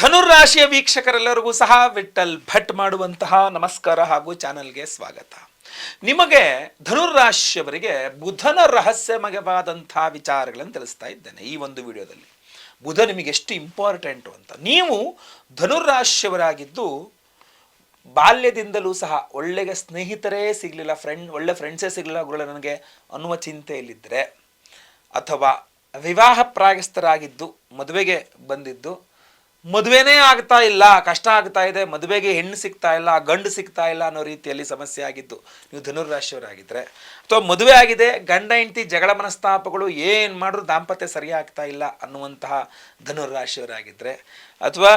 ಧನುರಾಶಿಯ ವೀಕ್ಷಕರೆಲ್ಲರಿಗೂ ಸಹ ವಿಠಲ್ ಭಟ್ ಮಾಡುವಂತಹ ನಮಸ್ಕಾರ ಹಾಗೂ ಚಾನಲ್ಗೆ ಸ್ವಾಗತ. ನಿಮಗೆ ಧನುರಾಶಿಯವರಿಗೆ ಬುಧನ ರಹಸ್ಯಮಯವಾದಂತಹ ವಿಚಾರಗಳನ್ನು ತಿಳಿಸ್ತಾ ಇದ್ದೇನೆ ಈ ಒಂದು ವಿಡಿಯೋದಲ್ಲಿ. ಬುಧ ನಿಮಗೆ ಎಷ್ಟು ಇಂಪಾರ್ಟೆಂಟು ಅಂತ. ನೀವು ಧನುರಾಶಿಯವರಾಗಿದ್ದು ಬಾಲ್ಯದಿಂದಲೂ ಸಹ ಒಳ್ಳೆಯ ಸ್ನೇಹಿತರೇ ಸಿಗಲಿಲ್ಲ ಫ್ರೆಂಡ್ ಒಳ್ಳೆ ಫ್ರೆಂಡ್ಸೇ ಸಿಗಲಿಲ್ಲ ಗುರುಗಳೇ ನನಗೆ ಅನ್ನುವ ಚಿಂತೆಯಲ್ಲಿದ್ದರೆ ಅಥವಾ ವಿವಾಹ ಪ್ರಾಯಸ್ಥರಾಗಿದ್ದು, ಮದುವೆಗೆ ಬಂದಿದ್ದು ಮದುವೆನೇ ಆಗ್ತಾ ಇಲ್ಲ, ಕಷ್ಟ ಆಗ್ತಾ ಇದೆ, ಮದುವೆಗೆ ಹೆಣ್ಣು ಸಿಗ್ತಾ ಇಲ್ಲ, ಗಂಡು ಸಿಗ್ತಾ ಇಲ್ಲ ಅನ್ನೋ ರೀತಿಯಲ್ಲಿ ಸಮಸ್ಯೆ ಆಗಿದ್ದು, ನೀವು ಧನುರಾಶಿಯವರಾಗಿದ್ದರೆ ಅಥವಾ ಮದುವೆ ಆಗಿದೆ, ಗಂಡ, ಹೆಂಡತಿ, ಜಗಳ ಮನಸ್ತಾಪಗಳು ಏನು ಮಾಡಿದ್ರು ದಾಂಪತ್ಯ ಸರಿ ಆಗ್ತಾ ಇಲ್ಲ ಅನ್ನುವಂತಹ ಧನುರಾಶಿಯವರಾಗಿದ್ದರೆ ಅಥವಾ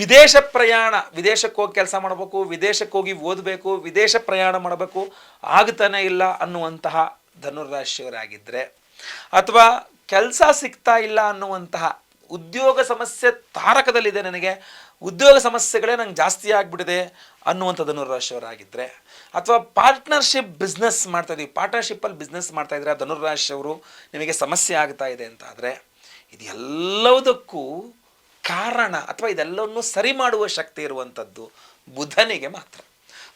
ವಿದೇಶ ಪ್ರಯಾಣ, ವಿದೇಶಕ್ಕೆ ಹೋಗಿ ಕೆಲಸ ಮಾಡಬೇಕು, ವಿದೇಶಕ್ಕೆ ಹೋಗಿ ಓದಬೇಕು, ವಿದೇಶ ಪ್ರಯಾಣ ಮಾಡಬೇಕು, ಆಗ್ತಾನೆ ಇಲ್ಲ ಅನ್ನುವಂತಹ ಧನುರಾಶಿಯವರಾಗಿದ್ದರೆ ಅಥವಾ ಕೆಲಸ ಸಿಗ್ತಾ ಇಲ್ಲ ಅನ್ನುವಂತಹ ಉದ್ಯೋಗ ಸಮಸ್ಯೆ ತಾರಕದಲ್ಲಿದೆ ನನಗೆ. ಉದ್ಯೋಗ ಸಮಸ್ಯೆಗಳೇ ನಂಗೆ ಜಾಸ್ತಿ ಆಗಿಬಿಟ್ಟಿದೆ ಅನ್ನುವಂಥದ್ದನ್ನು ಧನುರಾಶಿಯವರಾಗಿದ್ದರೆ ಅಥವಾ ಪಾರ್ಟ್ನರ್ಶಿಪ್ ಬಿಸ್ನೆಸ್ ಮಾಡ್ತಾ ಇದೀವಿ. ಪಾರ್ಟ್ನರ್ಶಿಪ್ಪಲ್ಲಿ ಬಿಸ್ನೆಸ್ ಮಾಡ್ತಾ ಇದ್ರೆ ಧನುರಾಶಿಯವರು ನಿಮಗೆ ಸಮಸ್ಯೆ ಆಗ್ತಾ ಇದೆ ಅಂತ ಆದರೆ ಇದೆಲ್ಲದಕ್ಕೂ ಕಾರಣ ಅಥವಾ ಇದೆಲ್ಲವನ್ನು ಸರಿ ಮಾಡುವ ಶಕ್ತಿ ಇರುವಂಥದ್ದು ಬುಧನಿಗೆ ಮಾತ್ರ.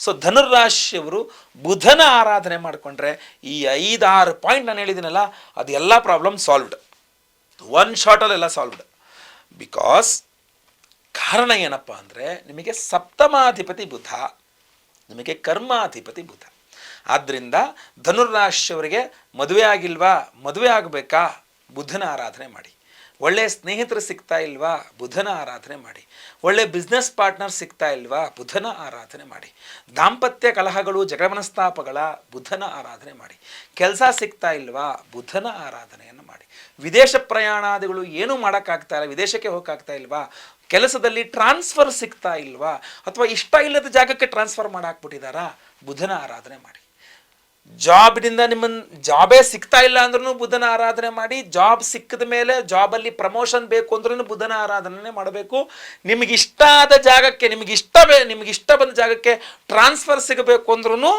ಸೊ ಧನುರಾಶಿಯವರು ಬುಧನ ಆರಾಧನೆ ಮಾಡಿಕೊಂಡ್ರೆ ಈ ಐದಾರು ಪಾಯಿಂಟ್ ನಾನು ಹೇಳಿದ್ದೀನಲ್ಲ, ಅದು ಎಲ್ಲ ಪ್ರಾಬ್ಲಮ್ ಸಾಲ್ವ್ಡ್. ಒನ್ ಶಾರ್ಟಲ್ಲೆಲ್ಲ ಸಾಲ್ವ್ಡ್ ಬಿಕಾಸ್ ಕಾರಣ ಏನಪ್ಪ ಅಂದರೆ ನಿಮಗೆ ಸಪ್ತಮಾಧಿಪತಿ ಬುಧ, ನಿಮಗೆ ಕರ್ಮಾಧಿಪತಿ ಬುಧ. ಆದ್ದರಿಂದ ಧನುರಾಶಿಯವರಿಗೆ ಮದುವೆ ಆಗಿಲ್ವಾ, ಮದುವೆ ಆಗಬೇಕಾ? ಬುಧನ ಆರಾಧನೆ ಮಾಡಿ. ಒಳ್ಳೆ ಸ್ನೇಹಿತರು ಸಿಗ್ತಾ ಇಲ್ವಾ? ಬುಧನ ಆರಾಧನೆ ಮಾಡಿ. ಒಳ್ಳೆ ಬಿಸ್ನೆಸ್ ಪಾರ್ಟ್ನರ್ ಸಿಗ್ತಾ ಇಲ್ವಾ? ಬುಧನ ಆರಾಧನೆ ಮಾಡಿ. ದಾಂಪತ್ಯ ಕಲಹಗಳು ಜಗಳ ಮನಸ್ತಾಪಗಳ ಬುಧನ ಆರಾಧನೆ ಮಾಡಿ. ಕೆಲಸ ಸಿಗ್ತಾ ಇಲ್ವಾ? ಬುಧನ ಆರಾಧನೆಯನ್ನು ವಿದೇಶ ಪ್ರಯಾಣಾದಿಗಳು ಏನೂ ಮಾಡೋಕ್ಕಾಗ್ತಾ ಇಲ್ಲ, ವಿದೇಶಕ್ಕೆ ಹೋಗೋಕ್ಕಾಗ್ತಾ ಇಲ್ವಾ? ಕೆಲಸದಲ್ಲಿ ಟ್ರಾನ್ಸ್ಫರ್ ಸಿಗ್ತಾ ಇಲ್ವಾ? ಅಥವಾ ಇಷ್ಟ ಇಲ್ಲದ ಜಾಗಕ್ಕೆ ಟ್ರಾನ್ಸ್ಫರ್ ಮಾಡಾಕ್ಬಿಟ್ಟಿದಾರಾ? ಬುಧನ ಆರಾಧನೆ ಮಾಡಿ. ಜಾಬ್ನಿಂದ ನಿಮ್ಮನ್ನು ಜಾಬೇ ಸಿಗ್ತಾ ಇಲ್ಲ ಅಂದ್ರೂ ಬುಧನ ಆರಾಧನೆ ಮಾಡಿ, ಜಾಬ್ ಸಿಕ್ಕಿದ ಮೇಲೆ ಜಾಬಲ್ಲಿ ಪ್ರಮೋಷನ್ ಬೇಕು ಅಂದ್ರೂ ಬುಧನ ಆರಾಧನೆ ಮಾಡಬೇಕು. ನಿಮಗೆ ಇಷ್ಟ ಆದ ಜಾಗಕ್ಕೆ ನಿಮಗೆ ಇಷ್ಟ ನಿಮಗೆ ಇಷ್ಟ ಬಂದ ಜಾಗಕ್ಕೆ ಟ್ರಾನ್ಸ್ಫರ್ ಸಿಗಬೇಕು ಅಂದ್ರೂ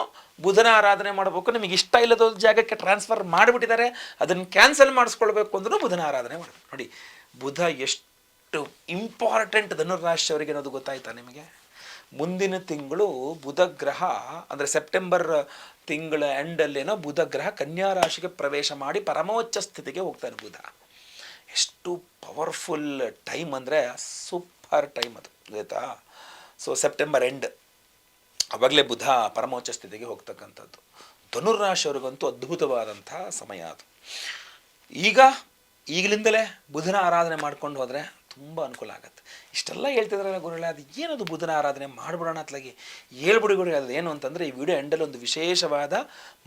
ಬುಧನ ಆರಾಧನೆ ಮಾಡಬೇಕು, ನಿಮಗೆ ಇಷ್ಟ ಇಲ್ಲದ ಜಾಗಕ್ಕೆ ಟ್ರಾನ್ಸ್ಫರ್ ಮಾಡಿಬಿಟ್ಟಿದ್ದಾರೆ ಅದನ್ನು ಕ್ಯಾನ್ಸಲ್ ಮಾಡಿಸ್ಕೊಳ್ಬೇಕು ಅಂದ್ರೂ ಬುಧನ ಆರಾಧನೆ ಮಾಡಬೇಕು. ನೋಡಿ, ಬುಧ ಎಷ್ಟು ಇಂಪಾರ್ಟೆಂಟ್ ಧನುರಾಶಿಯವರಿಗೆ ಅನ್ನೋದು ಗೊತ್ತಾಯ್ತಾ ನಿಮಗೆ? ಮುಂದಿನ ತಿಂಗಳು ಬುಧ ಗ್ರಹ, ಅಂದರೆ ಸೆಪ್ಟೆಂಬರ್ ತಿಂಗಳ ಎಂಡಲ್ಲೇನೋ ಬುಧ ಗ್ರಹ ಕನ್ಯಾ ರಾಶಿಗೆ ಪ್ರವೇಶ ಮಾಡಿ ಪರಮೋಚ್ಚ ಸ್ಥಿತಿಗೆ ಹೋಗ್ತಾನೆ ಬುಧ. ಎಷ್ಟು ಪವರ್ಫುಲ್ ಟೈಮ್ ಅಂದರೆ ಸೂಪರ್ ಟೈಮ್ ಅದು ಆಯಿತಾ ಸೊ ಸೆಪ್ಟೆಂಬರ್ ಎಂಡ್ ಅವಾಗಲೇ ಬುಧ ಪರಮೋಚ್ಚ ಸ್ಥಿತಿಗೆ ಹೋಗ್ತಕ್ಕಂಥದ್ದು. ಧನುರಾಶಿಯವ್ರಿಗಂತೂ ಅದ್ಭುತವಾದಂಥ ಸಮಯ ಅದು. ಈಗ, ಈಗಲಿಂದಲೇ ಬುಧನ ಆರಾಧನೆ ಮಾಡ್ಕೊಂಡು ಹೋದರೆ ತುಂಬ ಅನುಕೂಲ ಆಗುತ್ತೆ. ಇಷ್ಟೆಲ್ಲ ಹೇಳ್ತಿದ್ರಲ್ಲ ಗುರುಗಳೇ, ಅದು ಏನದು ಬುಧನ ಆರಾಧನೆ? ಮಾಡಿಬಿಡೋಣ ಅತ್ಲಾಗಿ. ಹೇಳ್ಬಿಡಿ ಗುರು ಅದು ಏನು ಅಂತಂದರೆ ಈ ವಿಡಿಯೋ ಎಂಡಲ್ಲಿ ಒಂದು ವಿಶೇಷವಾದ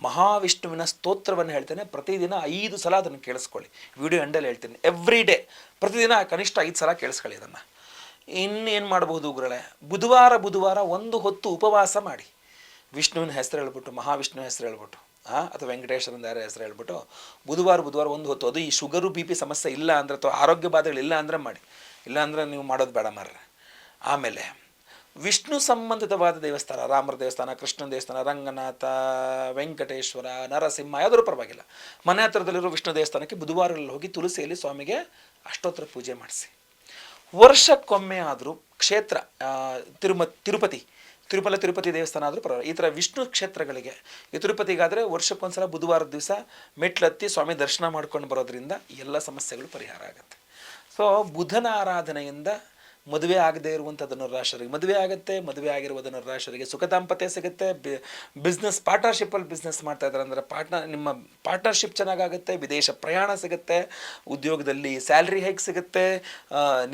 ಮಹಾವಿಷ್ಣುವಿನ ಸ್ತೋತ್ರವನ್ನು ಹೇಳ್ತೇನೆ. ಪ್ರತಿದಿನ ಐದು ಸಲ ಅದನ್ನು ಕೇಳಿಸ್ಕೊಳ್ಳಿ. ವಿಡಿಯೋ ಎಂಡಲ್ಲಿ ಹೇಳ್ತೀನಿ. Every day. ಪ್ರತಿದಿನ ಕನಿಷ್ಠ ಐದು ಸಲ ಕೇಳಿಸ್ಕೊಳ್ಳಿ ಅದನ್ನು ಇನ್ನೇನು ಮಾಡಬಹುದು ಉಗ್ರಳೆ ಬುಧವಾರ ಬುಧವಾರ ಒಂದು ಹೊತ್ತು ಉಪವಾಸ ಮಾಡಿ. ವಿಷ್ಣುವಿನ ಹೆಸರು ಹೇಳ್ಬಿಟ್ಟು ಮಹಾವಿಷ್ಣು ಹೆಸರು ಹೇಳ್ಬಿಟ್ಟು ಹಾಂ ಅಥವಾ ವೆಂಕಟೇಶ್ವರನ ಯಾರ ಹೆಸರು ಹೇಳ್ಬಿಟ್ಟು, ಬುಧವಾರ ಬುಧವಾರ ಒಂದು ಹೊತ್ತು, ಅದು ಈ ಶುಗರು, ಬಿ ಪಿ ಸಮಸ್ಯೆ ಇಲ್ಲ ಅಂದರೆ, ಅಥವಾ ಆರೋಗ್ಯ ಬಾಧೆಗಳಿಲ್ಲ ಅಂದರೆ ಮಾಡಿ. ಇಲ್ಲ ಅಂದರೆ ನೀವು ಮಾಡೋದು ಬೇಡ ಮಾರ್ರೆ. ಆಮೇಲೆ, ವಿಷ್ಣು ಸಂಬಂಧಿತವಾದ ದೇವಸ್ಥಾನ, ರಾಮರ ದೇವಸ್ಥಾನ, ಕೃಷ್ಣನ ದೇವಸ್ಥಾನ, ರಂಗನಾಥ, ವೆಂಕಟೇಶ್ವರ, ನರಸಿಂಹ ಯಾವುದೂ ಪರವಾಗಿಲ್ಲ. ಮನೆ ಹತ್ರದಲ್ಲಿರೋ ವಿಷ್ಣು ದೇವಸ್ಥಾನಕ್ಕೆ ಬುಧವಾರಗಳಲ್ಲಿ ಹೋಗಿ ತುಳಸಿಯಲ್ಲಿ ಸ್ವಾಮಿಗೆ ಅಷ್ಟೋತ್ತರ ಪೂಜೆ ಮಾಡಿಸಿ. ವರ್ಷಕ್ಕೊಮ್ಮೆ ಆದರೂ ಕ್ಷೇತ್ರ ತಿರುಮ, ತಿರುಪತಿ, ತಿರುಮಲ ತಿರುಪತಿ ದೇವಸ್ಥಾನ ಆದರೂ ಪರವಾಗಿಲ್ಲ. ಈ ಥರ ವಿಷ್ಣು ಕ್ಷೇತ್ರಗಳಿಗೆ, ಈ ತಿರುಪತಿಗಾದರೆ ವರ್ಷಕ್ಕೊಂದ್ಸಲ ಬುಧವಾರದ ದಿವಸ ಮೆಟ್ಲತ್ತಿ ಸ್ವಾಮಿ ದರ್ಶನ ಮಾಡ್ಕೊಂಡು ಬರೋದ್ರಿಂದ ಎಲ್ಲ ಸಮಸ್ಯೆಗಳು ಪರಿಹಾರ ಆಗುತ್ತೆ. ಸೊ ಬುಧನ ಆರಾಧನೆಯಿಂದ ಮದುವೆ ಆಗದೇ ಇರುವಂಥ ಧನುರಾಶರಿಗೆ ಮದುವೆ ಆಗುತ್ತೆ, ಮದುವೆ ಆಗಿರುವ ಧನುರಾಶರಿಗೆ ಸುಖ ದಾಂಪತ್ಯ ಸಿಗುತ್ತೆ. ಬಿಸ್ನೆಸ್ ಪಾರ್ಟ್ನರ್ಶಿಪ್ಪಲ್ಲಿ ಬಿಸ್ನೆಸ್ ಮಾಡ್ತಾ ಇದ್ದಾರೆ ಅಂದರೆ ಪಾರ್ಟ್ನರ್ ನಿಮ್ಮ ಪಾರ್ಟ್ನರ್ಶಿಪ್ ಚೆನ್ನಾಗಾಗುತ್ತೆ, ವಿದೇಶ ಪ್ರಯಾಣ ಸಿಗುತ್ತೆ, ಉದ್ಯೋಗದಲ್ಲಿ ಸ್ಯಾಲ್ರಿ ಹೈಕ್ ಸಿಗುತ್ತೆ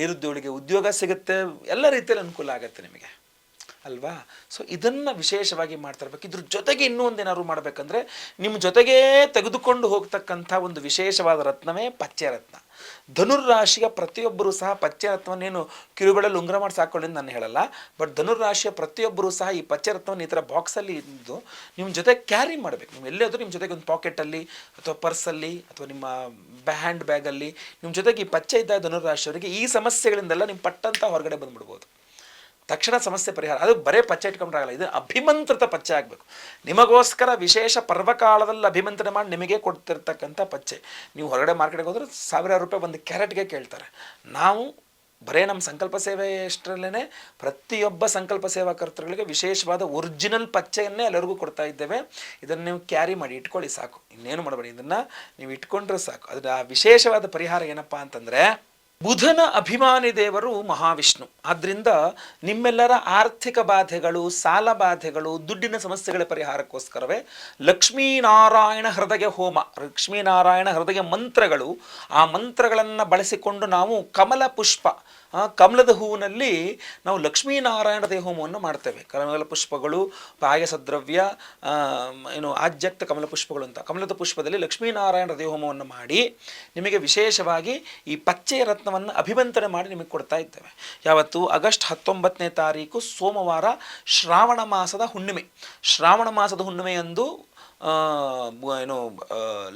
ನಿರುದ್ಯೋಗಿಗೆ ಉದ್ಯೋಗ ಸಿಗುತ್ತೆ, ಎಲ್ಲ ರೀತಿಯಲ್ಲಿ ಅನುಕೂಲ ಆಗುತ್ತೆ ನಿಮಗೆ. ಅಲ್ವಾ? ಸೊ ಇದನ್ನು ವಿಶೇಷವಾಗಿ ಮಾಡ್ತಾ ಇರ್ಬೇಕು ಇದ್ರ ಜೊತೆಗೆ ಇನ್ನೂ ಒಂದೇನಾದ್ರು ಮಾಡಬೇಕಂದ್ರೆ ನಿಮ್ಮ ಜೊತೆಗೇ ತೆಗೆದುಕೊಂಡು ಹೋಗ್ತಕ್ಕಂಥ ಒಂದು ವಿಶೇಷವಾದ ರತ್ನವೇ ಪಚ್ಚೆ ರತ್ನ ಧನುರ್ರಾಶಿಯ ಪ್ರತಿಯೊಬ್ಬರೂ ಸಹ ಪಚ್ಚೆ ರತ್ನವನ್ನೇನು ಕಿರುಗಳಲ್ಲಿ ಉಂಗುರ ಮಾಡಿ ಸಾಕೊಳ್ಳಿ ನಾನು ಹೇಳಲ್ಲ. ಬಟ್ ಧನುರ್ರಾಶಿಯ ಪ್ರತಿಯೊಬ್ಬರೂ ಸಹ ಈ ಪಚ್ಚೆ ರತ್ನವನ್ನು ಈ ಥರ ಬಾಕ್ಸಲ್ಲಿ ಇದ್ದು ನಿಮ್ಮ ಜೊತೆ ಕ್ಯಾರಿ ಮಾಡಬೇಕು. ನೀವು ಎಲ್ಲಾದರೂ ನಿಮ್ಮ ಜೊತೆಗೆ ಒಂದು ಪಾಕೆಟಲ್ಲಿ ಅಥವಾ ಪರ್ಸಲ್ಲಿ ಅಥವಾ ನಿಮ್ಮ ಹ್ಯಾಂಡ್ ಬ್ಯಾಗಲ್ಲಿ ನಿಮ್ಮ ಜೊತೆಗೆ ಈ ಪಚ್ಚೆ ಇದ್ದ ಧನುರ್ರಾಶಿಯವರಿಗೆ ಈ ಸಮಸ್ಯೆಗಳಿಂದೆಲ್ಲ ನಿಮ್ಮ ಪಟ್ಟಂತ ಹೊರಗಡೆ ಬಂದ್ಬಿಡ್ಬೋದು. ತಕ್ಷಣ ಸಮಸ್ಯೆ ಪರಿಹಾರ. ಅದು ಬರೇ ಪಚ್ಚೆ ಇಟ್ಕೊಂಡ್ರಾಗಲ್ಲ ಇದು ಅಭಿಮಂತ್ರಿತ ಪಚ್ಚೆ ಆಗಬೇಕು. ನಿಮಗೋಸ್ಕರ ವಿಶೇಷ ಪರ್ವಕಾಲದಲ್ಲಿ ಅಭಿಮಂತ್ರಣ ಮಾಡಿ ನಿಮಗೆ ಕೊಡ್ತಿರ್ತಕ್ಕಂಥ ಪಚ್ಚೆ. ನೀವು ಹೊರಗಡೆ ಮಾರ್ಕೆಟ್ಗೆ ಹೋದ್ರೆ ಸಾವಿರಾರು ರೂಪಾಯಿ ಒಂದು ಕ್ಯಾರೆಟ್ಗೆ ಕೇಳ್ತಾರೆ. ನಾವು ಬರೇ ನಮ್ಮ ಸಂಕಲ್ಪ ಸೇವೆ ಎಷ್ಟರಲ್ಲೇ ಪ್ರತಿಯೊಬ್ಬ ಸಂಕಲ್ಪ ಸೇವಾ ಕರ್ತೃಗಳಿಗೆ ವಿಶೇಷವಾದ ಒರಿಜಿನಲ್ ಪಚ್ಚೆಯನ್ನೇ ಎಲ್ಲರಿಗೂ ಕೊಡ್ತಾ ಇದ್ದೇವೆ. ಇದನ್ನು ನೀವು ಕ್ಯಾರಿ ಮಾಡಿ ಇಟ್ಕೊಳ್ಳಿ ಸಾಕು. ಇನ್ನೇನು ಮಾಡಬೇಡಿ. ಇದನ್ನು ನೀವು ಇಟ್ಕೊಂಡ್ರೆ ಸಾಕು. ಅದರ ವಿಶೇಷವಾದ ಪರಿಹಾರ ಏನಪ್ಪ ಅಂತಂದರೆ ಬುಧನ ಅಭಿಮಾನಿ ದೇವರು ಮಹಾವಿಷ್ಣು. ಆದ್ದರಿಂದ ನಿಮ್ಮೆಲ್ಲರ ಆರ್ಥಿಕ ಬಾಧೆಗಳು, ಸಾಲ ಬಾಧೆಗಳು, ದುಡ್ಡಿನ ಸಮಸ್ಯೆಗಳ ಪರಿಹಾರಕ್ಕೋಸ್ಕರವೇ ಲಕ್ಷ್ಮೀನಾರಾಯಣ ಹೃದಯ ಹೋಮ, ಲಕ್ಷ್ಮೀನಾರಾಯಣ ಹೃದಯ ಮಂತ್ರಗಳು. ಆ ಮಂತ್ರಗಳನ್ನು ಬಳಸಿಕೊಂಡು ನಾವು ಕಮಲ ಪುಷ್ಪ ಆ, ಕಮಲದ ಹೂವಿನಲ್ಲಿ ನಾವು ಲಕ್ಷ್ಮೀನಾರಾಯಣ ದೇಹೋಮವನ್ನು ಮಾಡ್ತೇವೆ. ಕಮಲ ಪುಷ್ಪಗಳು ಪಾಯಸ ದ್ರವ್ಯ ಏನು ಆಜ್ಯಕ್ತ ಕಮಲ ಪುಷ್ಪಗಳು ಅಂತ. ಕಮಲದ ಪುಷ್ಪದಲ್ಲಿ ಲಕ್ಷ್ಮೀನಾರಾಯಣ ದೇಹೋಮವನ್ನು ಮಾಡಿ ನಿಮಗೆ ವಿಶೇಷವಾಗಿ ಈ ಪಚ್ಚೆ ರತ್ನವನ್ನು ಅಭಿವಂತನೆ ಮಾಡಿ ನಿಮಗೆ ಕೊಡ್ತಾ ಇದ್ದೇವೆ. ಯಾವತ್ತು? ಆಗಸ್ಟ್ ಹತ್ತೊಂಬತ್ತನೇ ತಾರೀಕು ಸೋಮವಾರ ಶ್ರಾವಣ ಮಾಸದ ಹುಣ್ಣಿಮೆ. ಶ್ರಾವಣ ಮಾಸದ ಹುಣ್ಣಿಮೆಯಂದು ಏನು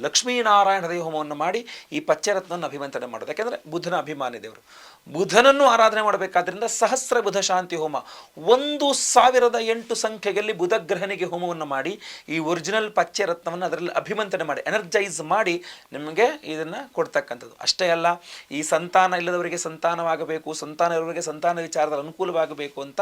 ಲಕ್ಷ್ಮೀನಾರಾಯಣ ದೇವ ಹೋಮವನ್ನು ಮಾಡಿ ಈ ಪಚ್ಚೆ ರತ್ನವನ್ನು ಅಭಿವಂತನೆ ಮಾಡೋದು. ಯಾಕೆಂದರೆ ಬುದ್ಧನ ಅಭಿಮಾನಿ ದೇವರು. ಬುಧನನ್ನು ಆರಾಧನೆ ಮಾಡಬೇಕಾದ್ರಿಂದ ಸಹಸ್ರ ಬುಧ ಶಾಂತಿ ಹೋಮ. ಒಂದು ಸಾವಿರದ ಎಂಟು ಸಂಖ್ಯೆಯಲ್ಲಿ ಬುಧ ಗ್ರಹನಿಗೆ ಹೋಮವನ್ನು ಮಾಡಿ, ಈ ಒರಿಜಿನಲ್ ಪಚ್ಚೆ ರತ್ನವನ್ನು ಅದರಲ್ಲಿ ಅಭಿಮಂತನೆ ಮಾಡಿ ಎನರ್ಜೈಸ್ ಮಾಡಿ ನಿಮಗೆ ಇದನ್ನು ಕೊಡ್ತಕ್ಕಂಥದ್ದು. ಅಷ್ಟೇ ಅಲ್ಲ, ಈ ಸಂತಾನ ಇಲ್ಲದವರಿಗೆ ಸಂತಾನವಾಗಬೇಕು, ಸಂತಾನ ಇರುವವರಿಗೆ ಸಂತಾನ ವಿಚಾರದಲ್ಲಿ ಅನುಕೂಲವಾಗಬೇಕು ಅಂತ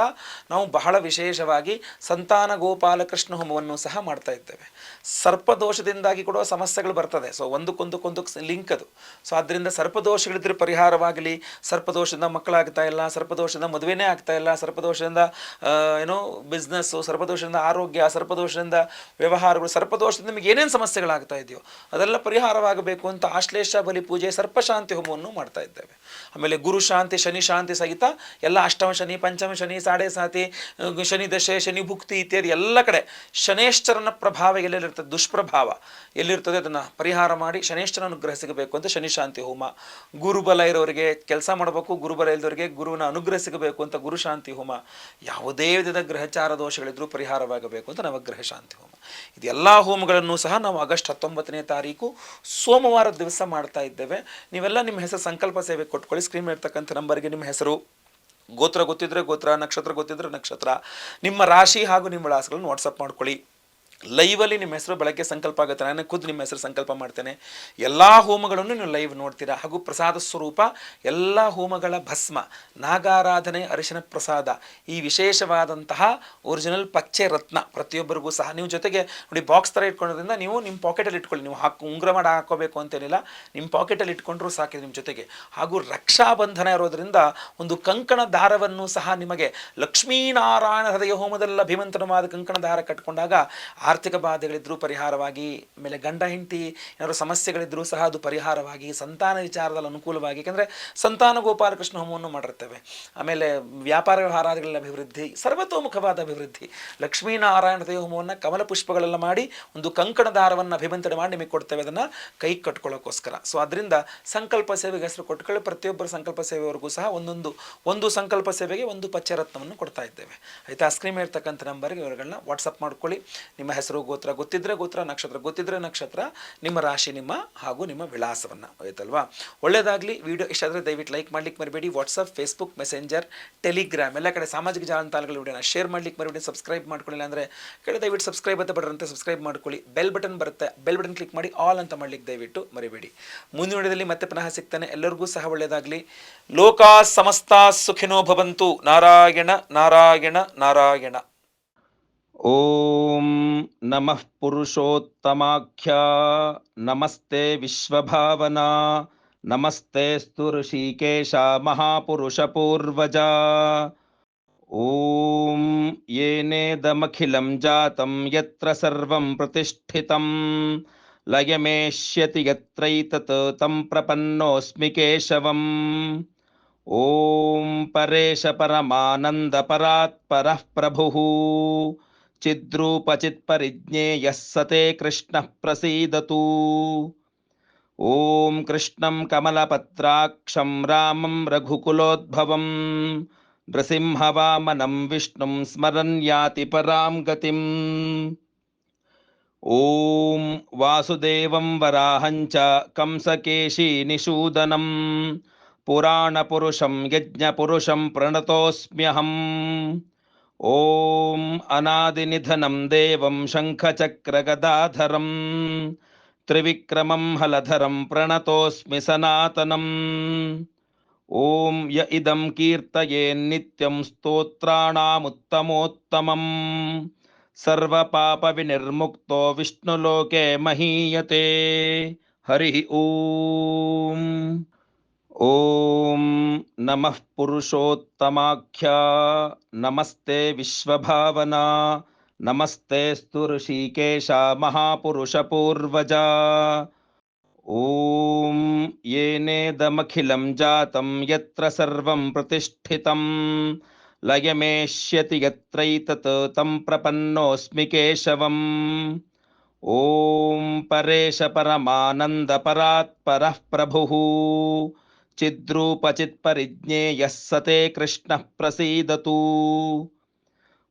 ನಾವು ಬಹಳ ವಿಶೇಷವಾಗಿ ಸಂತಾನ ಗೋಪಾಲ ಕೃಷ್ಣ ಹೋಮವನ್ನು ಸಹ ಮಾಡ್ತಾ ಇದ್ದೇವೆ. ಸರ್ಪದೋಷದಿಂದಾಗಿ ಕೊಡುವ ಸಮಸ್ಯೆಗಳು ಬರ್ತದೆ. ಸೊ ಒಂದಕ್ಕೊಂದಕ್ಕೊಂದು ಲಿಂಕ್ ಅದು. ಸೊ ಆದ್ದರಿಂದ ಸರ್ಪದೋಷಗಳಿದ್ರೆ ಪರಿಹಾರವಾಗಲಿ ಸರ್ಪದೋಷದಿಂದ ಮಕ್ಕಳಾಗ್ತಾ ಇಲ್ಲ, ಸರ್ಪದೋಷದಿಂದ ಮದುವೆನೇ ಆಗ್ತಾ ಇಲ್ಲ, ಸರ್ಪದೋಷದಿಂದ ಏನೋ ಬಿಸ್ನೆಸ್ಸು ಸರ್ಪದೋಷದಿಂದ ಆರೋಗ್ಯ, ಸರ್ಪದೋಷದಿಂದ ವ್ಯವಹಾರಗಳು, ಸರ್ಪದೋಷದಿಂದ ನಿಮಗೆ ಏನೇನು ಸಮಸ್ಯೆಗಳಾಗ್ತಾ ಇದೆಯೋ ಅದೆಲ್ಲ ಪರಿಹಾರವಾಗಬೇಕು ಅಂತ ಆಶ್ಲೇಷ, ಬಲಿ ಪೂಜೆ ಸರ್ಪಶಾಂತಿ ಹೋಮವನ್ನು ಮಾಡ್ತಾ ಇದ್ದೇವೆ. ಆಮೇಲೆ ಗುರು ಶಾಂತಿ, ಶನಿ ಶಾಂತಿ ಸಹಿತ ಎಲ್ಲ ಅಷ್ಟಮ ಶನಿ, ಪಂಚಮ ಶನಿ, ಸಾಡೆ ಸಾತಿ ಶನಿ ದಶೆ, ಶನಿ ಭುಕ್ತಿ ಇತ್ಯಾದಿ ಎಲ್ಲ ಕಡೆ ಶನೇಶ್ವರನ ಪ್ರಭಾವ ಎಲ್ಲೆಲ್ಲಿರ್ತದೆ ದುಷ್ಪ್ರಭಾವ ಎಲ್ಲಿರ್ತದೆ? ಅದನ್ನು ಪರಿಹಾರ ಮಾಡಿ ಶನೇಶ್ವರನ ಅನುಗ್ರಹ ಸಿಗಬೇಕು ಅಂತ ಶನಿ ಶಾಂತಿ ಹೋಮ. ಗುರುಬಲ ಇರೋರಿಗೆ ಕೆಲಸ ಮಾಡಬೇಕು. ಗುರುಬಲ ಇಲ್ಲದವರಿಗೆ ಗುರುವಿನ ಅನುಗ್ರಹ ಸಿಗಬೇಕು ಅಂತ ಗುರು ಶಾಂತಿ ಹೋಮ, ಯಾವುದೇ ವಿಧದ ಗ್ರಹಚಾರ ದೋಷಗಳಿದ್ರೂ ಪರಿಹಾರವಾಗಬೇಕು ಅಂತ ನವಗ್ರಹ ಶಾಂತಿ ಹೋಮ. ಇದೆಲ್ಲ ಹೋಮಗಳನ್ನು ಸಹ ನಾವು ಆಗಸ್ಟ್ ಹತ್ತೊಂಬತ್ತನೇ ತಾರೀಕು ಸೋಮವಾರ ದಿವಸ ಮಾಡ್ತಾ ಇದ್ದೇವೆ. ನೀವೆಲ್ಲ ನಿಮ್ಮ ಹೆಸರು ಸಂಕಲ್ಪ ಸೇವೆ ಕೊಟ್ಕೊಳ್ಳಿ. ಸ್ಕ್ರೀನ್ ಇರ್ತಕ್ಕಂಥ ನಂಬರ್ಗೆ ನಿಮ್ಮ ಹೆಸರು, ಗೋತ್ರ ಗೊತ್ತಿದ್ರೆ ಗೋತ್ರ, ನಕ್ಷತ್ರ ಗೊತ್ತಿದ್ರೆ ನಕ್ಷತ್ರ, ನಿಮ್ಮ ರಾಶಿ ಹಾಗೂ ನಿಮ್ಮ ವಿಳಾಸಗಳನ್ನು ವಾಟ್ಸಪ್ ಮಾಡ್ಕೊಳ್ಳಿ. ಲೈವಲ್ಲಿ ನಿಮ್ಮ ಹೆಸರು ಬೆಳಗ್ಗೆ ಸಂಕಲ್ಪ ಆಗುತ್ತೆ. ನಾನು ಖುದ್ದು ನಿಮ್ಮ ಹೆಸರು ಸಂಕಲ್ಪ ಮಾಡ್ತೇನೆ. ಎಲ್ಲ ಹೋಮಗಳನ್ನು ನೀವು ಲೈವ್ ನೋಡ್ತೀರಾ. ಹಾಗೂ ಪ್ರಸಾದ ಸ್ವರೂಪ, ಎಲ್ಲ ಹೋಮಗಳ ಭಸ್ಮ, ನಾಗಾರಾಧನೆ, ಅರಿಶಿನ ಪ್ರಸಾದ, ಈ ವಿಶೇಷವಾದಂತಹ ಒರಿಜಿನಲ್ ಪಚ್ಚೆ ರತ್ನ ಪ್ರತಿಯೊಬ್ಬರಿಗೂ ಸಹ ನೀವು ಜೊತೆಗೆ ನೋಡಿ ಬಾಕ್ಸ್ ಥರ ಇಟ್ಕೊಳ್ಳೋದ್ರಿಂದ ನೀವು ನಿಮ್ಮ ಪಾಕೆಟಲ್ಲಿ ಇಟ್ಕೊಳ್ಳಿ. ನೀವು ಹಾಕು, ಉಂಗುರ ಮಾಡಿ, ಹಾಕೋಬೇಕು ಅಂತೇನಿಲ್ಲ. ನಿಮ್ಮ ಪಾಕೆಟಲ್ಲಿ ಇಟ್ಕೊಂಡ್ರು ಸಾಕಿ ನಿಮ್ಮ ಜೊತೆಗೆ. ಹಾಗೂ ರಕ್ಷಾಬಂಧನ ಇರೋದರಿಂದ ಒಂದು ಕಂಕಣ ದಾರವನ್ನು ಸಹ ನಿಮಗೆ ಲಕ್ಷ್ಮೀನಾರಾಯಣ ಹೃದಯ ಹೋಮದಲ್ಲಿ ಅಭಿಮಂತ್ರನವಾದ ಕಂಕಣ ದಾರ ಕಟ್ಕೊಂಡಾಗ ಆರ್ಥಿಕ ಬಾಧೆಗಳಿದ್ದರೂ ಪರಿಹಾರವಾಗಿ, ಆಮೇಲೆ ಗಂಡ ಹೆಂಡತಿ ಏನಾದರೂ ಸಮಸ್ಯೆಗಳಿದ್ದರೂ ಸಹ ಅದು ಪರಿಹಾರವಾಗಿ, ಸಂತಾನ ವಿಚಾರದಲ್ಲಿ ಅನುಕೂಲವಾಗಿ, ಯಾಕೆಂದರೆ ಸಂತಾನ ಗೋಪಾಲಕೃಷ್ಣ ಹೋಮವನ್ನು ಮಾಡಿರ್ತೇವೆ. ಆಮೇಲೆ ವ್ಯಾಪಾರ ವ್ಯವಹಾರಗಳ ಅಭಿವೃದ್ಧಿ, ಸರ್ವತೋಮುಖವಾದ ಅಭಿವೃದ್ಧಿ ಲಕ್ಷ್ಮೀನಾರಾಯಣ ದೇವ ಹೋಮವನ್ನು ಕಮಲ ಪುಷ್ಪಗಳೆಲ್ಲ ಮಾಡಿ ಒಂದು ಕಂಕಣ ದಾರವನ್ನು ಅಭಿಮಂತ್ರಣೆ ಮಾಡಿ ನಿಮಗೆ ಕೊಡ್ತೇವೆ. ಅದನ್ನು ಕೈ ಕಟ್ಕೊಳ್ಳೋಕ್ಕೋಸ್ಕರ ಸೊ ಅದರಿಂದ ಸಂಕಲ್ಪ ಸೇವೆಗೆ ಹೆಸರು ಕೊಟ್ಕೊಳ್ಳಿ ಪ್ರತಿಯೊಬ್ಬರ ಸಂಕಲ್ಪ ಸೇವೆವರೆಗೂ ಸಹ ಒಂದೊಂದು, ಒಂದು ಸಂಕಲ್ಪ ಸೇವೆಗೆ ಒಂದು ಪಚ್ಚರತ್ನವನ್ನು ಕೊಡ್ತಾ ಇದ್ದೇವೆ. ಆಯಿತಾ? ಸ್ಕ್ರೀನ್ ಇರ್ತಕ್ಕಂಥ ನಂಬರ್ಗೆ ಇವರುಗಳನ್ನ ವಾಟ್ಸಪ್ ಮಾಡ್ಕೊಳ್ಳಿ. ನಿಮ್ಮ ಹೆಸರು, ಗೋತ್ರ, ಗೊತ್ತಿದ್ರೆ ಗೋತ್ರ, ನಕ್ಷತ್ರ, ಗೊತ್ತಿದ್ರೆ ನಕ್ಷತ್ರ, ನಿಮ್ಮ ರಾಶಿ, ನಿಮ್ಮ ಹಾಗೂ ನಿಮ್ಮ ವಿಳಾಸವನ್ನು ಆಯ್ತಲ್ವಾ ಒಳ್ಳೆಯದಾಗಲಿ ವಿಡಿಯೋ ಇಷ್ಟ ಆದರೆ ದಯವಿಟ್ಟು ಲೈಕ್ ಮಾಡ್ಲಿಕ್ಕೆ ಮರಿಬೇಡಿ. ವಾಟ್ಸಪ್ ಫೇಸ್ಬುಕ್ ಮೆಸೆಂಜರ್ ಟೆಲಿಗ್ರಾಮ್ ಎಲ್ಲ ಕಡೆ ಸಾಮಾಜಿಕ ಜಾಲತಾಣಗಳ ವಿಡಿಯೋನ ಶೇರ್ ಮಾಡ್ಲಿಕ್ಕೆ ಮರಿಬೇಡಿ. ಸಬ್ಸ್ಕ್ರೈಬ್ ಮಾಡ್ಕೊಳ್ಳಿಲ್ಲ ಅಂದರೆ ಕಡೆ ದಯವಿಟ್ಟು ಸಬ್ಸ್ಕ್ರೈಬ್ ಅಂತ ಬಡ್ರಂತೆ ಸಬ್ಸ್ಕ್ರೈಬ್ ಮಾಡ್ಕೊಳ್ಳಿ. ಬೆಲ್ ಬಟನ್ ಬರುತ್ತೆ. ಬೆಲ್ ಬಟನ್ ಕ್ಲಿಕ್ ಮಾಡಿ ಆಲ್ ಅಂತ ಮಾಡ್ಲಿಕ್ಕೆ ದಯವಿಟ್ಟು ಮರಿಬೇಡಿ. ಮುಂದಿನ ವಿಡಿಯೋದಲ್ಲಿ ಮತ್ತೆ ಪುನಃ ಸಿಗ್ತಾನೆ. ಎಲ್ಲರಿಗೂ ಸಹ ಒಳ್ಳೆಯದಾಗಲಿ ಲೋಕಾ ಸಮಸ್ತ ಸುಖಿನೋ ಭವಂತು. ನಾರಾಯಣ ನಾರಾಯಣ ನಾರಾಯಣ. ॐ नमः पुरुषोत्तमाख्या, नमस्ते विश्वभावना नमस्तेऽस्तु ऋषिकेशा महापुरुषपूर्वजा। ॐ येनेदमखिलं जातं यत्र सर्वं प्रतिष्ठितं, लयमेष्यति यत्रैतत् तं प्रपन्नोऽस्मि केशवम्। ॐ परेश परमानन्दपरात्परः प्रभुः। चिद्रूपचित्परिज्ञेयः स ते कृष्णः प्रसीदतु ॐ कृष्णं कमलपत्राक्षं रामं रघुकुलोद्भवं नृसिंहवामनं विष्णुं स्मरन् याति परां गतिम् ॐ वासुदेवं वराहं च कंसकेशीनिषूदनं पुराणपुरुषं यज्ञपुरुषं प्रणतोऽस्म्यहम् ॐ अनादिनिधनं देवं शङ्खचक्रगदाधरं, त्रिविक्रमं हलधरं प्रणतोऽस्मि सनातनम्। ॐ य इदं कीर्तयेन्नित्यं स्तोत्राणामुत्तमोत्तमम्। सर्वपापविनिर्मुक्तो विष्णुलोके महीयते। हरिः ॐ। ॐ नमः पुरुषोत्तमाख्या, नमस्ते विश्वभावना, नमस्ते स्तु ऋषिकेशा महापुरुषपूर्वजा। ॐ येनेदमखिलं जातं यत्र सर्वं प्रतिष्ठितं, लयमेष्यति यत्रैतत् तं प्रपन्नोऽस्मि केशवम्। ॐ परेश परमानन्दपरात्परः प्रभुः। చిద్రూపచిత్పరిజ్ఞేయः సతే కృష్ణः ప్రసీదతు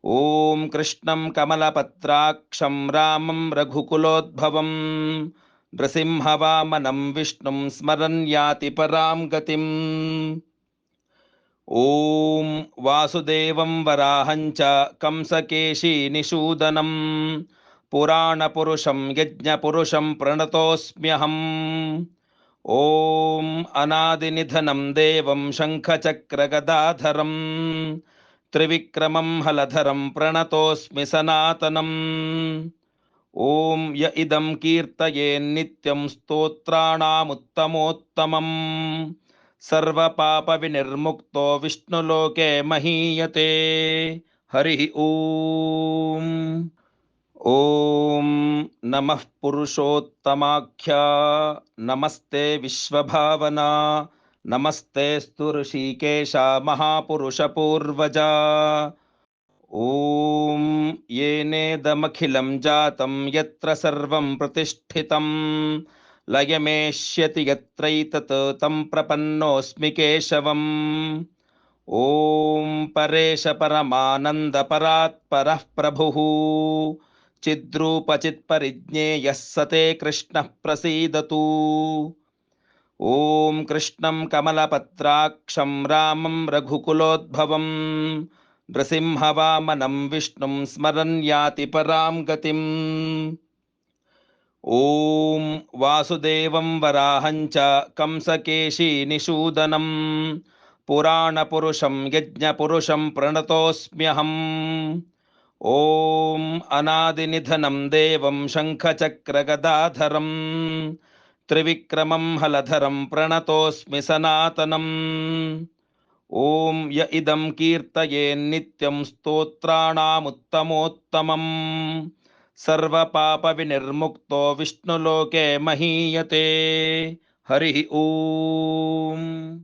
ఓం కృష్ణం కమలపత్రాక్షం రామం రఘుకులోద్భవం నృసింహవామనం విష్ణుం స్మరన్ యాతి పరాం గతిం ఓం వాసుదేవం వరాహంచ కంసకేశీనిషూదనం పురాణపురుషం యజ్ఞపురుషం ప్రణతోస్మ్యహం ॐ अनादिनिधनं देवं शङ्खचक्रगदाधरं त्रिविक्रमं हलधरं प्रणतोऽस्मि सनातनम्। ॐ य इदं कीर्तयेन्नित्यं स्तोत्राणामुत्तमोत्तमम्। सर्वपापविनिर्मुक्तो विष्णुलोके महीयते। हरिः ॐ। ॐ नमः पुरुषोत्तमाख्या, नमस्ते विश्वभावना, नमस्ते स्तु ऋषिकेशा महापुरुषपूर्वजा। ॐ येनेदमखिलं जातं यत्र सर्वं प्रतिष्ठितं, लयमेष्यति यत्रैतत् तं प्रपन्नोऽस्मि केशवम्। ॐ परेश परमानन्दपरात्परः प्रभुः। चिद्रूपचित्परिज्ञेयः स ते कृष्णः प्रसीदतु ॐ कृष्णं कमलपत्राक्षं रामं रघुकुलोद्भवम् नृसिंहवामनं विष्णुं स्मरन् याति परां गतिम् ॐ वासुदेवं वराहं च कंसकेशीनिषूदनं पुराणपुरुषं यज्ञपुरुषं प्रणतोऽस्म्यहम् ॐ अनादिनिधनं देवं शङ्खचक्रगदाधरं, त्रिविक्रमं हलधरं प्रणतोऽस्मि सनातनम् ॐ य इदं कीर्तयेन्नित्यं स्तोत्राणामुत्तमोत्तमम् सर्वपापविनिर्मुक्तो विष्णुलोके महीयते। हरिः ॐ।